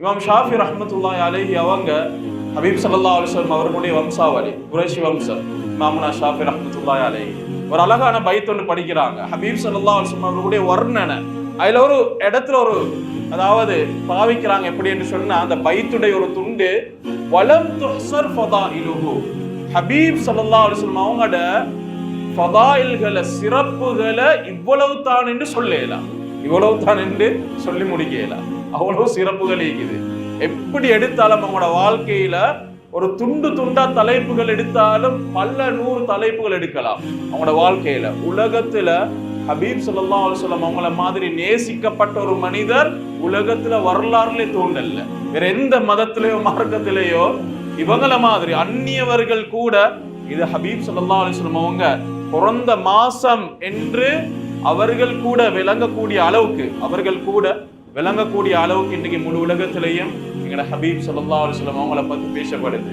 இமாம் ஷாஃபி ரஹ்மத்துல்லாஹி அலேஹி அவங்க ஹபீப் சல்லா அலிஸ்லம் அவர்களுடைய வம்சாவளி குரேஷி வம்சம். இமாமுனா ஷாஃபி ரஹ்மத்துல்லாஹி அலேஹி. ஒரு அழகான பைத் ஒன்று படிக்கிறாங்க. ஹபீப் சல்லா அலிஸ்லம் அவர்களுடைய வர்ணனை. அதில் ஒரு இடத்துல ஒரு அதாவது பாவிக்கிறாங்க எப்படி என்று சொன்னா அந்த பைத்துடைய ஒரு துண்டு வலம் துஹ்சர் ஃபதாயிலுஹு. ஹபீப் சல்லா அலிஸ்லம் அவங்களோட ஃபதாயில்களை சிறப்புகளை இவ்வளவு தான் என்று சொல்லலாம். இவ்வளவு தான் என்று சொல்லி முடிக்கல. அவ்வளவு சிறப்புகள் இருக்குது. எப்படி எடுத்தாலும் அவங்களோட வாழ்க்கையில ஒரு துண்டு துண்டா தலைப்புகள் எடுத்தாலும் பல நூறு தலைப்புகள் எடுக்கலாம். அவங்களோட வாழ்க்கையில. உலகத்துல ஹபீப் ஸல்லல்லாஹு அலைஹி அவங்கள மாதிரி நேசிக்கப்பட்ட ஒரு மனிதர் உலகத்துல வரலாறுலே தோன்றல வேற எந்த மதத்திலேயோ மார்க்கத்திலேயோ இவங்கள மாதிரி அந்நியவர்கள் கூட இது ஹபீப் ஸல்லல்லாஹு அலைஹி அவங்க பிறந்த மாசம் என்று அவர்கள் கூட விளங்கக்கூடிய அளவுக்கு அவர்கள் கூட விளங்கக்கூடிய அளவுக்கு இன்றைக்கு முழு உலகத்திலேயும் எங்களோட ஹபீப் சொல்லா அலைஹி அவங்கள பத்தி பேசப்படுது.